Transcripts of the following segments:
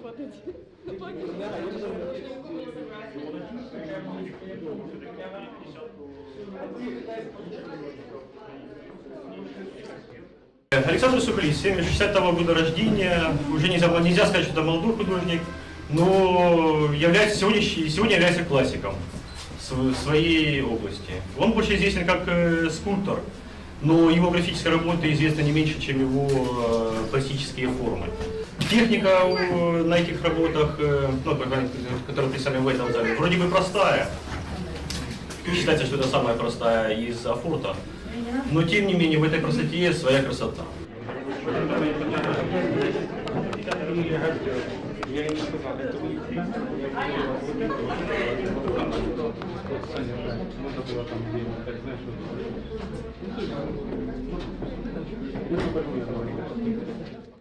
Хватать. Александр Сухарис, 60-го года рождения, уже нельзя, нельзя сказать, что это молодой художник, но является, сегодня, сегодня является классиком своей области. Он больше известен как э, скульптор, но его графическая работа известна не меньше, чем его э, пластические формы. Техника на этих работах, э, ну, которые представлены в этом зале, вроде бы простая. Считается, что это самая простая из афорта. Но тем не менее в этой простоте есть своя красота.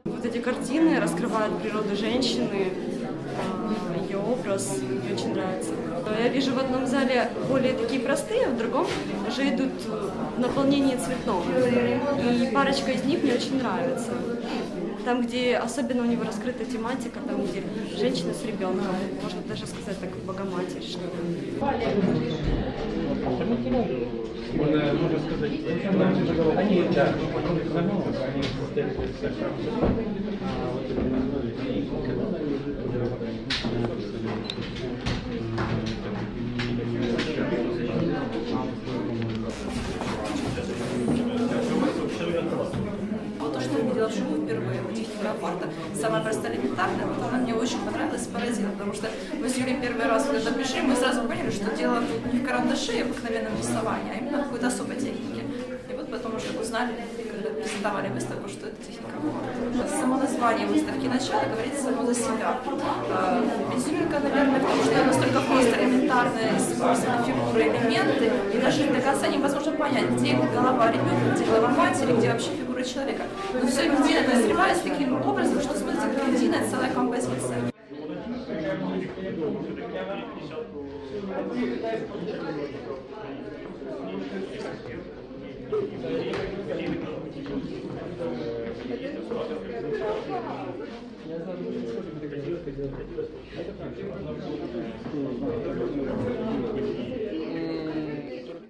Вот эти картины раскрывают природу женщины, а, ее образ, мне очень нравится. Я вижу в одном зале более такие простые, а в другом уже идут в наполнении цветном. И парочка из них мне очень нравится. Там, где особенно у него раскрыта тематика, там, где женщина с ребенком, можно даже сказать так, Богоматерь, что. Можно, можно сказать, они, да, они Вот то, видела вживую впервые, вот техника апарта, самая простая элементарная, вот она мне очень понравилась, поразила, потому что мы с Юлей первый раз когда пришли, мы сразу поняли, что дело тут не в карандаше и обыкновенном рисовании, а именно в какой-то особой технике. И вот потом уже узнали, когда презентовали выставку, что это техника апарта. Само название выставки «Начало» говорит само за себя. Э, Изюминка, наверное, потому что она настолько просто, элементарная, использованы фигуры, элементы, и даже до конца невозможно понять, где голова ребенка, где голова матери, где вообще фигура человека. Но все едино сливается таким образом, что смотрится как единая целая композиция.